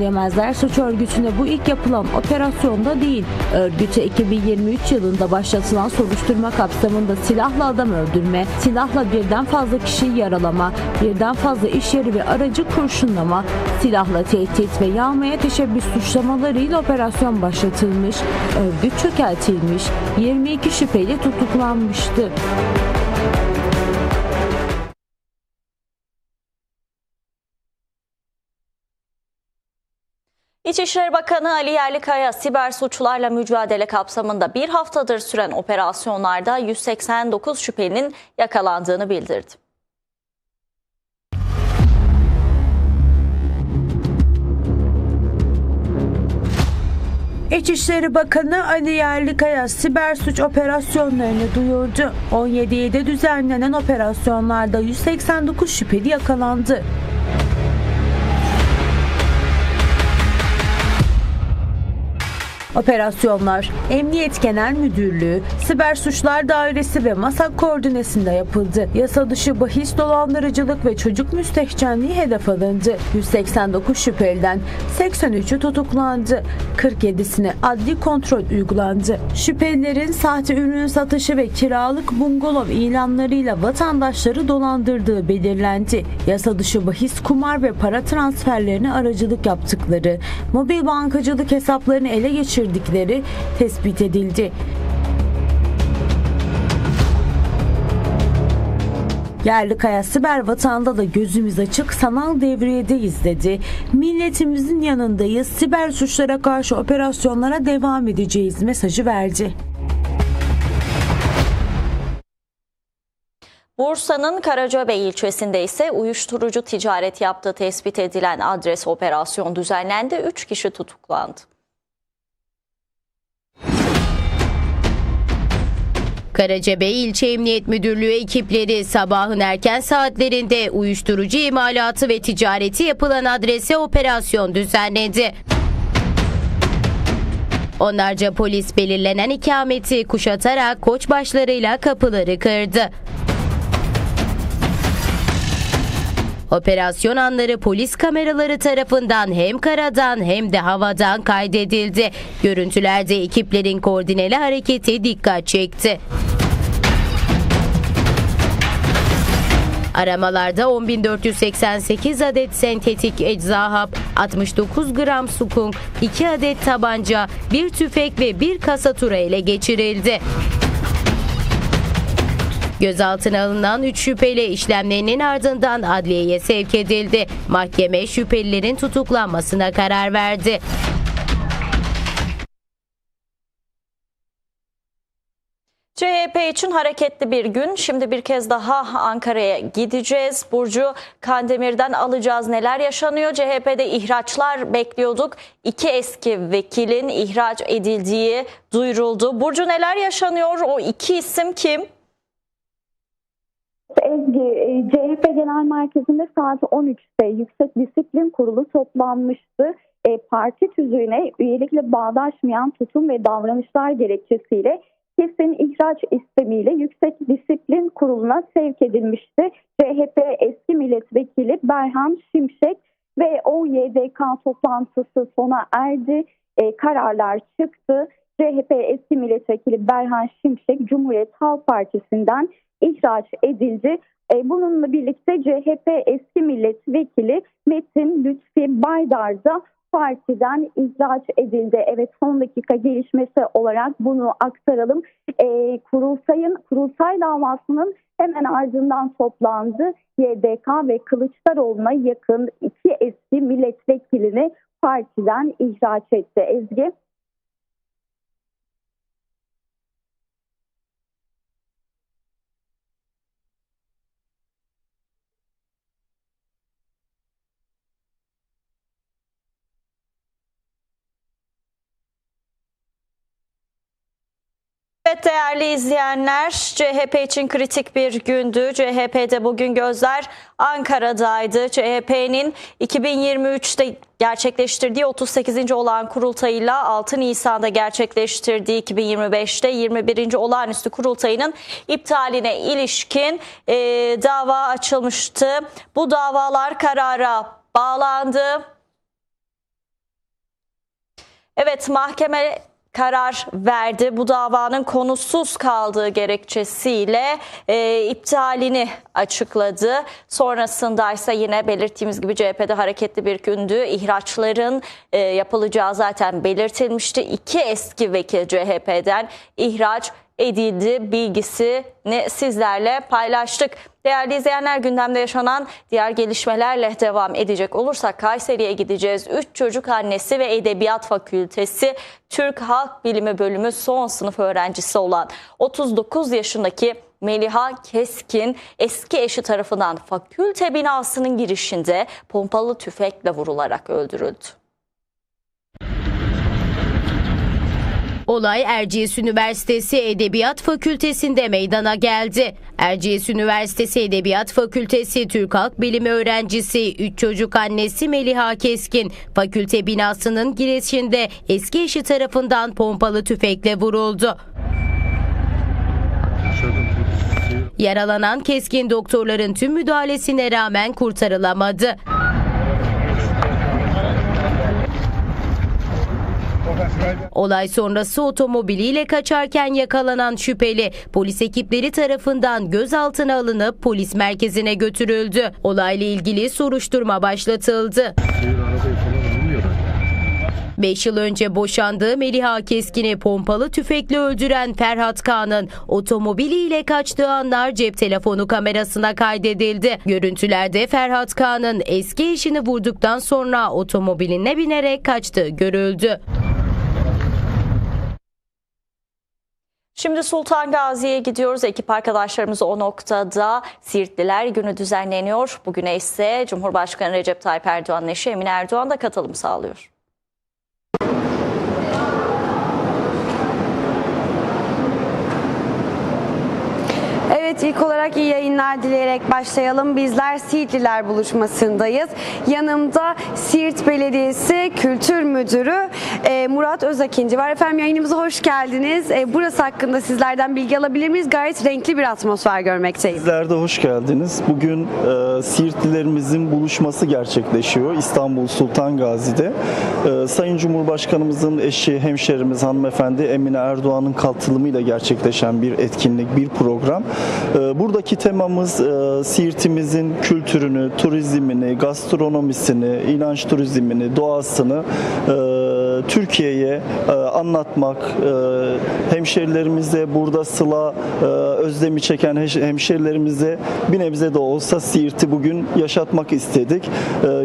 Yemezler suç örgütüne bu ilk yapılan operasyonda değil. Örgütü 2023 yılında başlatılan soruşturma kapsamında silahla adam öldürme, silahla birden fazla kişiyi yaralama, birden fazla iş yeri ve aracı kurşunlama, silahla tehdit ve yağmaya teşebbüs suçlamalarıyla operasyon başlatılmış, örgüt çökertilmiş, 22 şüpheli tutuklanmıştı. İçişleri Bakanı Ali Yerlikaya siber suçlarla mücadele kapsamında bir haftadır süren operasyonlarda 189 şüphelinin yakalandığını bildirdi. İçişleri Bakanı Ali Yerlikaya siber suç operasyonlarını duyurdu. 17 ilde düzenlenen operasyonlarda 189 şüpheli yakalandı. Operasyonlar Emniyet Genel Müdürlüğü, Siber Suçlar Dairesi ve MASAK koordinesinde yapıldı. Yasa dışı bahis dolandırıcılık ve çocuk müstehcenliği hedef alındı. 189 şüpheliden 83'ü tutuklandı. 47'sine adli kontrol uygulandı. Şüphelilerin sahte ürün satışı ve kiralık bungalov ilanlarıyla vatandaşları dolandırdığı belirlendi. Yasa dışı bahis, kumar ve para transferlerine aracılık yaptıkları, mobil bankacılık hesaplarını ele geçirdikleri tespit edildi. Yerlikaya siber vatanda da gözümüz açık sanal devriyedeyiz dedi. Milletimizin yanındayız. Siber suçlara karşı operasyonlara devam edeceğiz mesajı verdi. Bursa'nın Karacabey ilçesinde ise uyuşturucu ticaret yaptığı tespit edilen adres operasyon düzenlendi. 3 kişi tutuklandı. Karacabey İlçe Emniyet Müdürlüğü ekipleri sabahın erken saatlerinde uyuşturucu imalatı ve ticareti yapılan adrese operasyon düzenledi. Onlarca polis belirlenen ikameti kuşatarak koçbaşlarıyla kapıları kırdı. Operasyon anları polis kameraları tarafından hem karadan hem de havadan kaydedildi. Görüntülerde ekiplerin koordineli hareketi dikkat çekti. Aramalarda 10.488 adet sentetik ecza hap, 69 gram sukung, 2 adet tabanca, bir tüfek ve bir kasa tura ele geçirildi. Gözaltına alınan 3 şüpheli işlemlerinin ardından adliyeye sevk edildi. Mahkeme şüphelilerin tutuklanmasına karar verdi. CHP için hareketli bir gün. Şimdi bir kez daha Ankara'ya gideceğiz. Burcu Kandemir'den alacağız. Neler yaşanıyor? CHP'de ihraçlar bekliyorduk. İki eski vekilin ihraç edildiği duyuruldu. Burcu neler yaşanıyor? O iki isim kim? E, CHP Genel Merkezi'nde saat 13'te Yüksek Disiplin Kurulu toplanmıştı. E, Parti tüzüğüne üyelikle bağdaşmayan tutum ve davranışlar gerekçesiyle kesin ihraç istemiyle Yüksek Disiplin Kurulu'na sevk edilmişti. CHP eski milletvekili Berhan Şimşek ve OYDK toplantısı sona erdi. E, kararlar çıktı. CHP eski milletvekili Berhan Şimşek Cumhuriyet Halk Partisi'nden ihraç edildi. E, bununla birlikte CHP eski milletvekili Metin Lütfi Baydar da partiden ihraç edildi. Evet son dakika gelişmesi olarak bunu aktaralım. E, kurulsayın kurulsay davasının hemen ardından toplandı. YDK ve Kılıçdaroğlu'na yakın iki eski milletvekilini partiden ihraç etti. Ezgi. Evet değerli izleyenler CHP için kritik bir gündü. CHP'de bugün gözler Ankara'daydı. CHP'nin 2023'te gerçekleştirdiği 38. olan kurultayıyla 6 Nisan'da gerçekleştirdiği 2025'te 21. olağanüstü kurultayının iptaline ilişkin e, dava açılmıştı. Bu davalar karara bağlandı. Evet mahkeme karar verdi. Bu davanın konusuz kaldığı gerekçesiyle e, iptalini açıkladı. Sonrasında ise yine belirttiğimiz gibi CHP'de hareketli bir gündü. İhraçların e, yapılacağı zaten belirtilmişti. İki eski vekil CHP'den ihraç edildi bilgisini sizlerle paylaştık. Değerli izleyenler gündemde yaşanan diğer gelişmelerle devam edecek olursak Kayseri'ye gideceğiz. 3 çocuk annesi ve Edebiyat Fakültesi Türk Halk Bilimi Bölümü son sınıf öğrencisi olan 39 yaşındaki Meliha Keskin eski eşi tarafından fakülte binasının girişinde pompalı tüfekle vurularak öldürüldü. Olay Erciyes Üniversitesi Edebiyat Fakültesi'nde meydana geldi. Erciyes Üniversitesi Edebiyat Fakültesi Türk Halk Bilimi öğrencisi 3 çocuk annesi Meliha Keskin fakülte binasının girişinde eski eşi tarafından pompalı tüfekle vuruldu. Yaralanan Keskin doktorların tüm müdahalesine rağmen kurtarılamadı. Olay sonrası otomobiliyle kaçarken yakalanan şüpheli polis ekipleri tarafından gözaltına alınıp polis merkezine götürüldü. Olayla ilgili soruşturma başlatıldı. 5 yıl önce boşandığı Meliha Keskin'i pompalı tüfekle öldüren Ferhat Kağan'ın otomobiliyle kaçtığı anlar cep telefonu kamerasına kaydedildi. Görüntülerde Ferhat Kağan'ın eski eşini vurduktan sonra otomobiline binerek kaçtığı görüldü. Şimdi Sultan Gazi'ye gidiyoruz. Ekip arkadaşlarımız o noktada Siirtliler Günü düzenleniyor. Bugüne ise Cumhurbaşkanı Recep Tayyip Erdoğan'ın eşi Emine Erdoğan da katılım sağlıyor. Evet ilk olarak iyi yayınlar dileyerek başlayalım. Bizler Siirtliler buluşmasındayız. Yanımda Siirt Belediyesi Kültür Müdürü e, Murat Özakinci var. Efendim yayınımıza hoş geldiniz. E, burası hakkında sizlerden bilgi alabilir miyiz? Gayet renkli bir atmosfer görmekteyim. Sizler de hoş geldiniz. Bugün e, Siirtlilerimizin buluşması gerçekleşiyor İstanbul Sultan Gazi'de. E, Sayın Cumhurbaşkanımızın eşi, hemşerimiz hanımefendi Emine Erdoğan'ın katılımıyla gerçekleşen bir etkinlik, bir program. E, buradaki temamız e, Siirt'imizin kültürünü, turizmini, gastronomisini, inanç turizmini, doğasını e, Türkiye'ye e, anlatmak, e, hemşerilerimize burada sıla e, özlemi çeken hemşerilerimize bir nebze de olsa Siirt'i bugün yaşatmak istedik.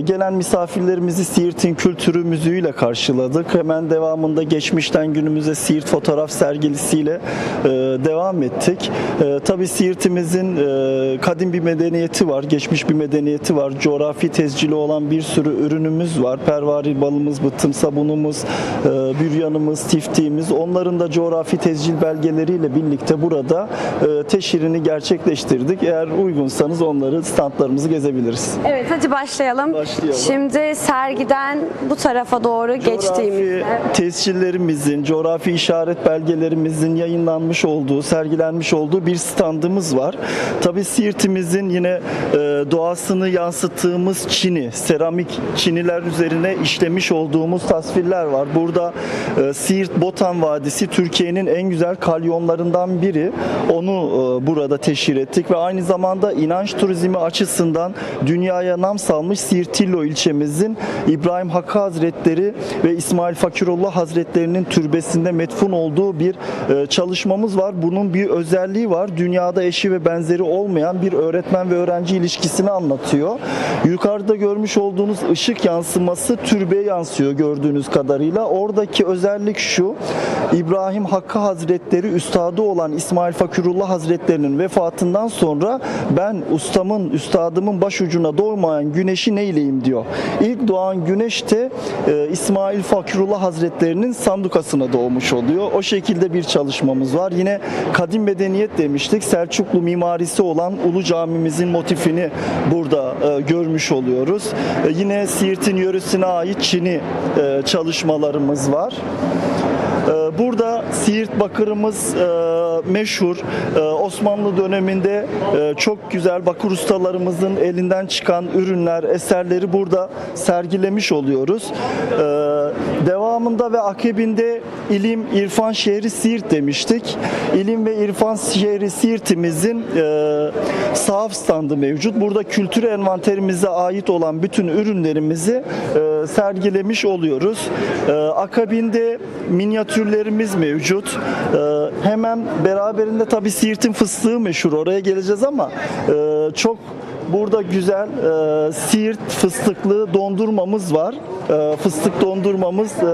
Gelen misafirlerimizi Siirt'in kültürü müziğiyle karşıladık. Hemen devamında geçmişten günümüze Siirt fotoğraf sergilisiyle devam ettik. Tabii Siirt'imizin kadim bir medeniyeti var, geçmiş bir medeniyeti var. Coğrafi tezcili olan bir sürü ürünümüz var. Pervaril balımız, bıttım sabunumuz, e, büryanımız, tiftiğimiz. Onların da coğrafi tezcil belgeleriyle birlikte burada e, teşhirini gerçekleştirdik. Eğer uygunsanız onları standlarımızı gezebiliriz. Evet hadi başlayalım. Başlayalım. Şimdi sergiden bu tarafa doğru geçtiğimizde. Tescillerimizin, coğrafi işaret belgelerimizin yayınlanmış olduğu, sergilenmiş olduğu bir standımız var. Tabii Siirt'imizin yine e, doğasını yansıttığımız çini, seramik çiniler üzerine işlemiş olduğumuz tasvirler var. Burada e, Siirt Botan Vadisi Türkiye'nin en güzel kalyonlarından biri. Onu e, burada teşhir ettik ve aynı zamanda inanç turizmi açısından dünyaya nam salmış Siirtillo ilçemizin İbrahim Hakkı Hazretleri ve İsmail Fakirullah Hazretlerinin türbesinde metfun olduğu bir e, çalışmamız var. Bunun bir özelliği var. Dünyada eşi ve benzeri olmayan bir öğretmen ve öğrenci ilişkisini anlatıyor. Yukarıda görmüş olduğunuz ışık yansıması türbeye yansıyor gördüğünüz kadarıyla. Oradaki özellik şu. İbrahim Hakkı Hazretleri üstadı olan İsmail Fakirullah Hazretlerinin vefatından sonra ben ustamın, üstadımın başucuna doğmayan güneşi neyleyim diyor. İlk doğan güneş de e, İsmail Fakirullah Hazretlerinin sandukasına doğmuş oluyor. O şekilde bir çalışmamız var. Yine kadim medeniyet demiştik. Selçuklu mimarisi olan Ulu Camimizin motifini burada e, görmüş oluyoruz. E, yine Siirt'in yöresine ait Çin'i e, çalışmalarımız var. Ee, Burada Siirt bakırımız e, meşhur. E, Osmanlı döneminde e, çok güzel bakır ustalarımızın elinden çıkan ürünler, eserleri burada sergilemiş oluyoruz. Devamında ve akabinde ilim, irfan şehri Siirt demiştik. İlim ve irfan şehri Siirt'imizin e, sahaf standı mevcut. Burada kültür envanterimize ait olan bütün ürünlerimizi e, sergilemiş oluyoruz. E, akabinde minyatürlerimiz mevcut. E, hemen beraberinde tabii Siirt'in fıstığı meşhur. Oraya geleceğiz ama e, çok Burada güzel e, Siirt fıstıklı dondurmamız var. E, fıstık dondurmamız e,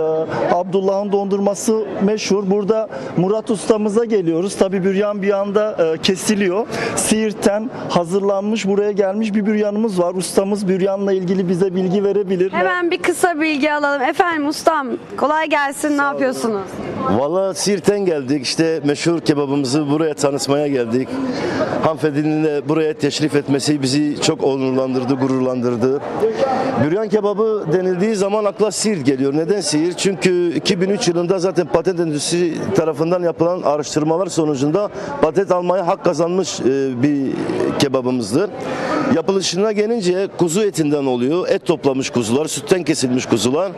Abdullah'ın dondurması meşhur. Burada Murat ustamıza geliyoruz. Tabi büryan bir anda e, kesiliyor. Siirt'ten hazırlanmış buraya gelmiş bir büryanımız var. Ustamız büryanla ilgili bize bilgi verebilir. Hemen bir kısa bilgi alalım. Efendim ustam kolay gelsin. Ne yapıyorsunuz? Valla Siirt'ten geldik. İşte meşhur kebabımızı buraya tanıtmaya geldik. Hanımefendinin de buraya teşrif etmesi bizi çok onurlandırdı, gururlandırdı. Büryan kebabı denildiği zaman akla Siirt geliyor. Neden Siirt? Çünkü 2003 yılında zaten patent endüstrisi tarafından yapılan araştırmalar sonucunda patent almaya hak kazanmış e, bir kebabımızdır. Yapılışına gelince kuzu etinden oluyor. Et toplamış kuzular, sütten kesilmiş kuzular.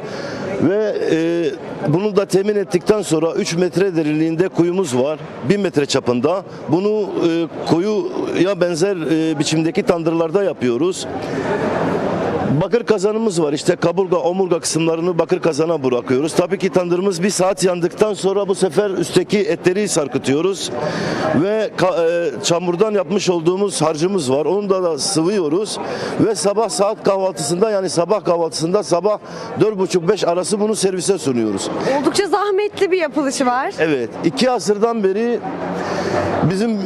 Ve e, bunu da temin ettikten sonra 3 metre derinliğinde kuyumuz var. 1 metre çapında. Bunu e, kuyuya benzer e, biçimdeki tandırlarda yapıyoruz. Bakır kazanımız var. İşte kaburga, omurga kısımlarını bakır kazana bırakıyoruz. Tabii ki tandırımız bir saat yandıktan sonra bu sefer üstteki etleri sarkıtıyoruz. Ve e, çamurdan yapmış olduğumuz harcımız var. Onu da, da sıvıyoruz. Ve sabah saat kahvaltısında yani sabah kahvaltısında sabah 4.30-5 arası bunu servise sunuyoruz. Oldukça zahmetli bir yapılışı var. Evet, iki asırdan beri bizim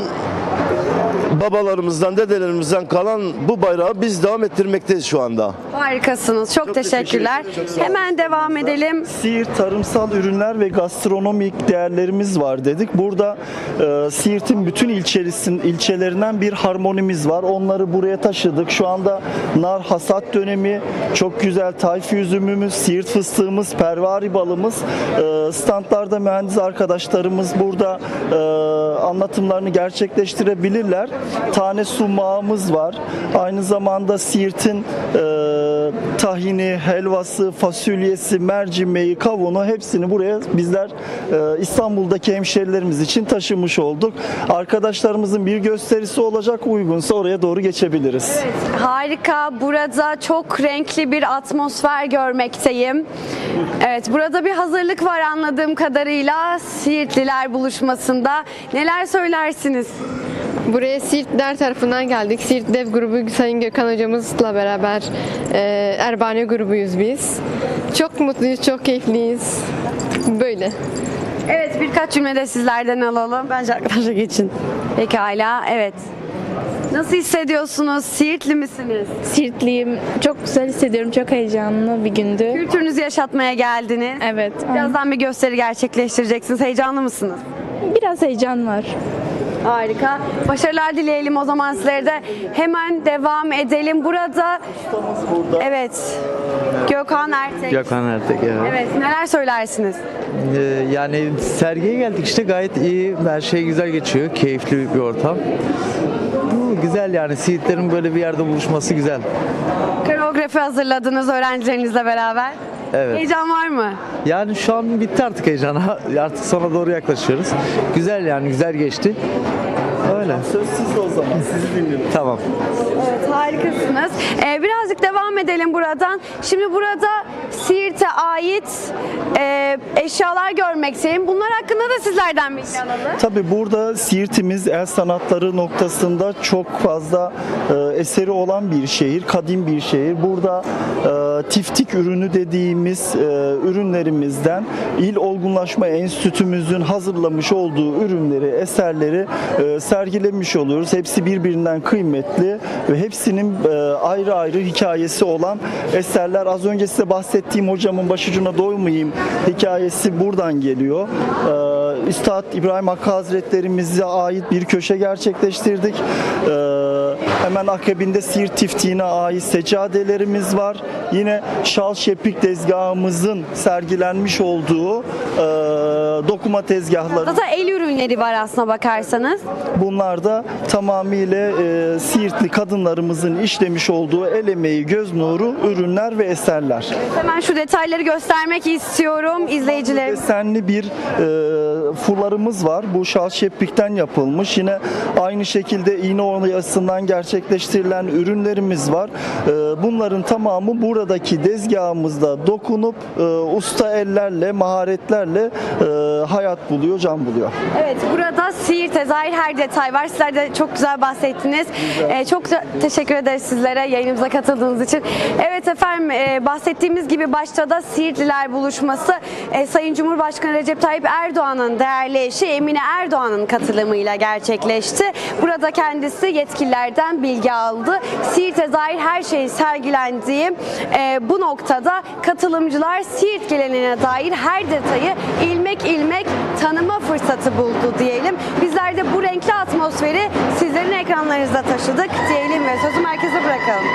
babalarımızdan, dedelerimizden kalan bu bayrağı biz devam ettirmekteyiz şu anda. Harikasınız. Çok, teşekkürler. teşekkür ederim, çok. Hemen devam edelim. Siirt tarımsal ürünler ve gastronomik değerlerimiz var dedik. Burada e, Siirt'in bütün ilçelisin, ilçelerinden bir harmonimiz var. Onları buraya taşıdık. Şu anda nar hasat dönemi, çok güzel tayfi üzümümüz, Siirt fıstığımız, pervari balımız. E, standlarda mühendis arkadaşlarımız burada e, anlatımlarını gerçekleştirebilirler. Tane sumağımız var. Aynı zamanda Siirt'in e, tahini, helvası, fasulyesi, mercimeği, kavunu hepsini buraya bizler e, İstanbul'daki hemşerilerimiz için taşımış olduk. Arkadaşlarımızın bir gösterisi olacak uygunsa oraya doğru geçebiliriz. Harika. Burada çok renkli bir atmosfer görmekteyim. Evet, burada bir hazırlık var anladığım kadarıyla Siirtliler buluşmasında. Neler söylersiniz? Buraya Siirtler tarafından geldik. Siirt Dev grubu Sayın Gökhan hocamızla beraber e, Erbane grubuyuz biz. Çok mutluyuz, çok keyifliyiz. Böyle. Evet, birkaç cümle de sizlerden alalım. Bence arkadaşa geçin. Pekala, evet. Nasıl hissediyorsunuz? Siirtli misiniz? Siirtliyim. Çok güzel hissediyorum. Çok heyecanlı bir gündü. Kültürünüzü yaşatmaya geldiniz. Evet. Birazdan bir gösteri gerçekleştireceksiniz. Heyecanlı mısınız? Biraz heyecan var. Harika. Başarılar dileyelim o zaman sizlere de. Hemen devam edelim. Burada evet. Gökhan Ertek. Gökhan Ertek evet. Evet, neler söylersiniz? Ee, yani sergiye geldik işte gayet iyi. Her şey güzel geçiyor. Keyifli bir ortam. Bu güzel yani Siirtlerin böyle bir yerde buluşması güzel. Koreografi hazırladınız öğrencilerinizle beraber. Evet. Heyecan var mı? Yani şu an bitti artık heyecan. Artık sona doğru yaklaşıyoruz. Güzel yani güzel geçti. Öyle. Söz sizde o zaman. Sizi dinliyorum. Tamam. Harikasınız. Ee, birazcık devam edelim buradan. Şimdi burada Siirt'e ait e, eşyalar görmekteyim. Bunlar hakkında da sizlerden bilgi alalım. Tabii burada Siirt'imiz el sanatları noktasında çok fazla e, eseri olan bir şehir, kadim bir şehir. Burada e, tiftik ürünü dediğimiz e, ürünlerimizden İl Olgunlaşma Enstitümüzün hazırlamış olduğu ürünleri, eserleri e, sergilemiş oluyoruz. Hepsi birbirinden kıymetli ve hepsinin e, ayrı ayrı hikayesi olan eserler. Az önce size bahsettiğim hocamın başucuna doymayayım hikayesi buradan geliyor. E, Üstad İbrahim Hakkı Hazretlerimize ait bir köşe gerçekleştirdik. Ee, hemen akabinde Siirt tiftiğine ait seccadelerimiz var. Yine şal şepik tezgahımızın sergilenmiş olduğu e, dokuma tezgahları. Da el ürünleri var aslına bakarsanız. Bunlar da tamamıyla e, Siirtli kadınlarımızın işlemiş olduğu el emeği, göz nuru ürünler ve eserler. Hemen şu detayları göstermek istiyorum izleyicilerim. Desenli bir e, fularımız var. Bu şal şeplikten yapılmış. Yine aynı şekilde iğne oyasından gerçekleştirilen ürünlerimiz var. E, bunların tamamı buradaki dezgahımızda dokunup e, usta ellerle, maharetlerle e, hayat buluyor, can buluyor. Evet burada Siirt'e dair her detay var. Sizler de çok güzel bahsettiniz. Ee, çok te- teşekkür ederiz sizlere yayınımıza katıldığınız için. Evet efendim e, bahsettiğimiz gibi başta da Siirtliler buluşması e, Sayın Cumhurbaşkanı Recep Tayyip Erdoğan'ın değerli eşi Emine Erdoğan'ın katılımıyla gerçekleşti. Burada kendisi yetkililerden bilgi aldı. Siirt'e dair her şeyin sergilendiği e, bu noktada katılımcılar Siirt geleneğine dair her detayı ilmek ilmek tanıma fırsatı buldu diyelim. Bizler de bu renkli atmosferi sizlerin ekranlarınızda taşıdık diyelim ve sözü merkeze bırakalım.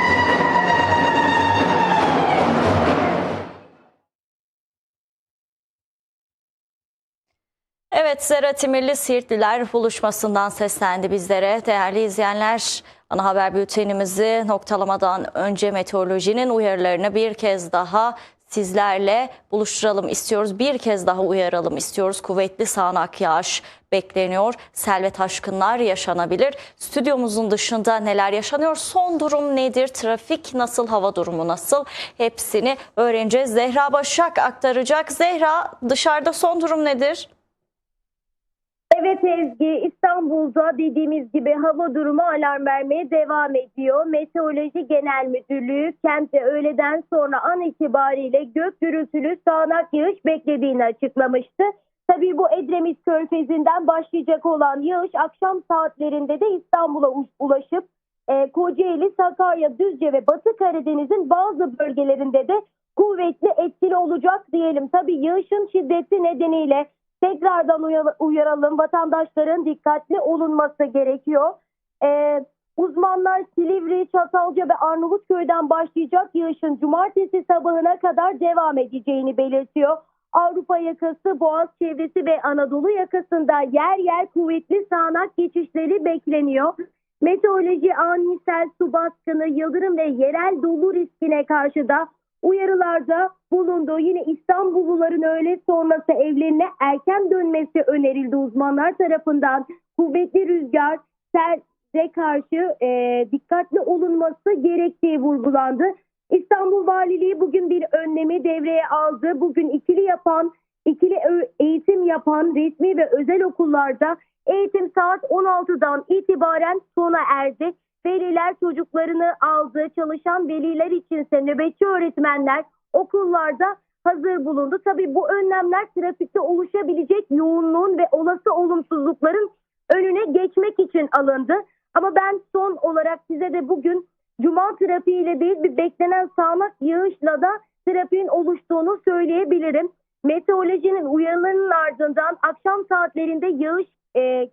Evet Zera Timirli Siirtliler buluşmasından seslendi bizlere. Değerli izleyenler ana haber bültenimizi noktalamadan önce meteorolojinin uyarılarını bir kez daha sizlerle buluşturalım istiyoruz. Bir kez daha uyaralım istiyoruz. Kuvvetli sağanak yağış bekleniyor. Sel ve taşkınlar yaşanabilir. Stüdyomuzun dışında neler yaşanıyor? Son durum nedir? Trafik nasıl? Hava durumu nasıl? Hepsini öğreneceğiz. Zehra Başak aktaracak. Zehra dışarıda son durum nedir? Evet Ezgi, İstanbul'da dediğimiz gibi hava durumu alarm vermeye devam ediyor. Meteoroloji Genel Müdürlüğü kentte öğleden sonra an itibariyle gök gürültülü sağanak yağış beklediğini açıklamıştı. Tabii bu Edremit Körfezi'nden başlayacak olan yağış akşam saatlerinde de İstanbul'a ulaşıp e, Kocaeli, Sakarya, Düzce ve Batı Karadeniz'in bazı bölgelerinde de kuvvetli etkili olacak diyelim. Tabii yağışın şiddeti nedeniyle tekrardan uyar- uyaralım. Vatandaşların dikkatli olunması gerekiyor. Ee, uzmanlar Silivri, Çatalca ve Arnavutköy'den başlayacak yağışın cumartesi sabahına kadar devam edeceğini belirtiyor. Avrupa yakası, Boğaz çevresi ve Anadolu yakasında yer yer kuvvetli sağanak geçişleri bekleniyor. Meteoroloji ani sel, su baskını, yıldırım ve yerel dolu riskine karşı da uyarılarda bulundu. Yine İstanbulluların öğle sonrası evlerine erken dönmesi önerildi uzmanlar tarafından. Kuvvetli rüzgar, sele karşı e, dikkatli olunması gerektiği vurgulandı. İstanbul Valiliği bugün bir önlemi devreye aldı. Bugün ikili yapan, ikili eğitim yapan resmi ve özel okullarda eğitim saat 16'dan itibaren sona erdi. Veliler çocuklarını aldı. Çalışan veliler içinse nöbetçi öğretmenler okullarda hazır bulundu. Tabii bu önlemler trafikte oluşabilecek yoğunluğun ve olası olumsuzlukların önüne geçmek için alındı. Ama ben son olarak size de bugün cuma trafiğiyle değil bir beklenen sağanak yağışla da trafiğin oluştuğunu söyleyebilirim. Meteorolojinin uyarılarının ardından akşam saatlerinde yağış e,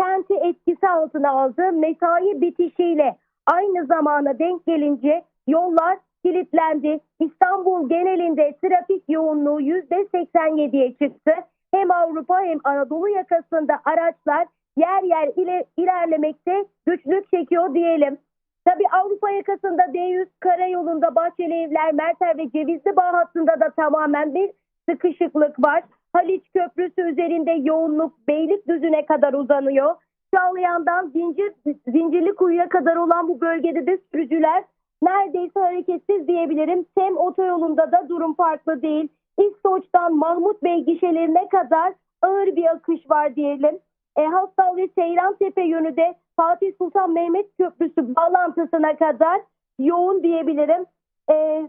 kenti etkisi altına aldı. Mesai bitişiyle aynı zamana denk gelince yollar kilitlendi. İstanbul genelinde trafik yoğunluğu %87'ye çıktı. Hem Avrupa hem Anadolu yakasında araçlar yer yer ile ilerlemekte güçlük çekiyor diyelim. Tabi Avrupa yakasında D100 karayolunda Bahçeli Evler, Merter ve Cevizli Bağ hattında da tamamen bir sıkışıklık var. Haliç Köprüsü üzerinde yoğunluk Beylikdüzü'ne kadar uzanıyor. Çağlayan'dan Zincir, Zincirlikuyu'ya kadar olan bu bölgede de sürücüler neredeyse hareketsiz diyebilirim. Tem otoyolunda da durum farklı değil. İstoç'tan Mahmut Bey gişelerine kadar ağır bir akış var diyelim. E, Hastal ve Seyrantepe yönü de Fatih Sultan Mehmet Köprüsü bağlantısına kadar yoğun diyebilirim. E,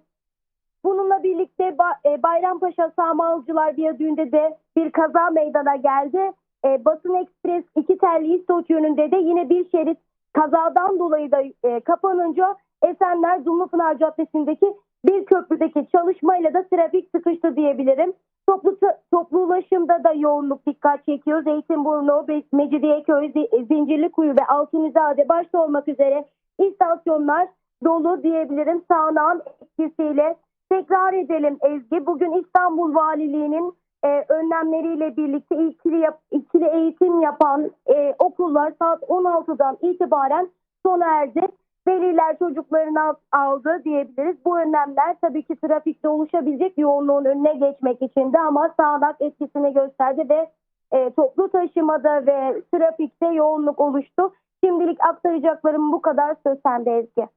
bununla birlikte e, Bayrampaşa Sağmalcılar Viyadüğü'nde de bir kaza meydana geldi. E, Basın Ekspres iki telli İstoç yönünde de yine bir şerit kazadan dolayı da e, kapanınca Esenler Dumlupınar Caddesi'ndeki bir köprüdeki çalışmayla da trafik sıkıştı diyebilirim. Toplu, toplu ulaşımda da yoğunluk dikkat çekiyor. Zeytinburnu, Mecidiyeköy, Zincirlikuyu ve Altunizade başta olmak üzere istasyonlar dolu diyebilirim sağanağın etkisiyle. Tekrar edelim Ezgi. Bugün İstanbul Valiliği'nin e, önlemleriyle birlikte ikili, yap- ikili eğitim yapan e, okullar saat 16'dan itibaren sona erdi. Veliler çocuklarını al- aldı diyebiliriz. Bu önlemler tabii ki trafikte oluşabilecek yoğunluğun önüne geçmek içindi ama sağanak etkisini gösterdi ve e, toplu taşımada ve trafikte yoğunluk oluştu. Şimdilik aktaracaklarım bu kadar söz sende Ezgi.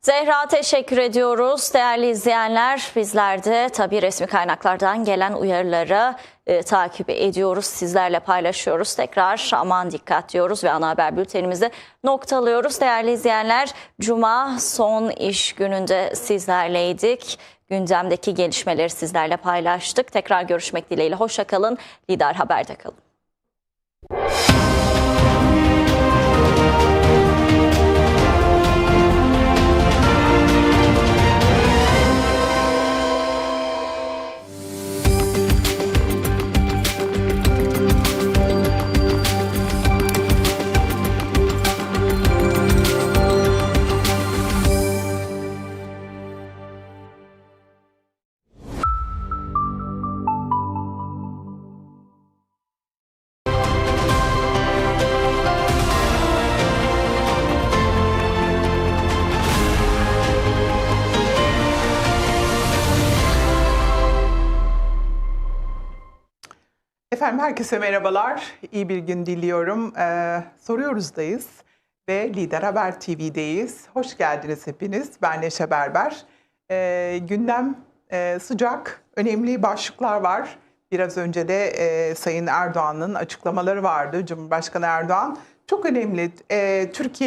Zehra teşekkür ediyoruz. Değerli izleyenler bizler de tabii resmi kaynaklardan gelen uyarıları e, takip ediyoruz. Sizlerle paylaşıyoruz. Tekrar aman dikkat diyoruz ve ana haber bültenimizi noktalıyoruz. Değerli izleyenler Cuma son iş gününde sizlerleydik. Gündemdeki gelişmeleri sizlerle paylaştık. Tekrar görüşmek dileğiyle. Hoşça kalın. Lider Haber'de kalın. Herkese merhabalar. İyi bir gün diliyorum. Ee, Soruyoruzdayız ve Lider Haber TV'deyiz. Hoş geldiniz hepiniz. Ben Neşe Berber. Ee, gündem e, sıcak, önemli başlıklar var. Biraz önce de e, Sayın Erdoğan'ın açıklamaları vardı. Cumhurbaşkanı Erdoğan çok önemli. E, Türkiye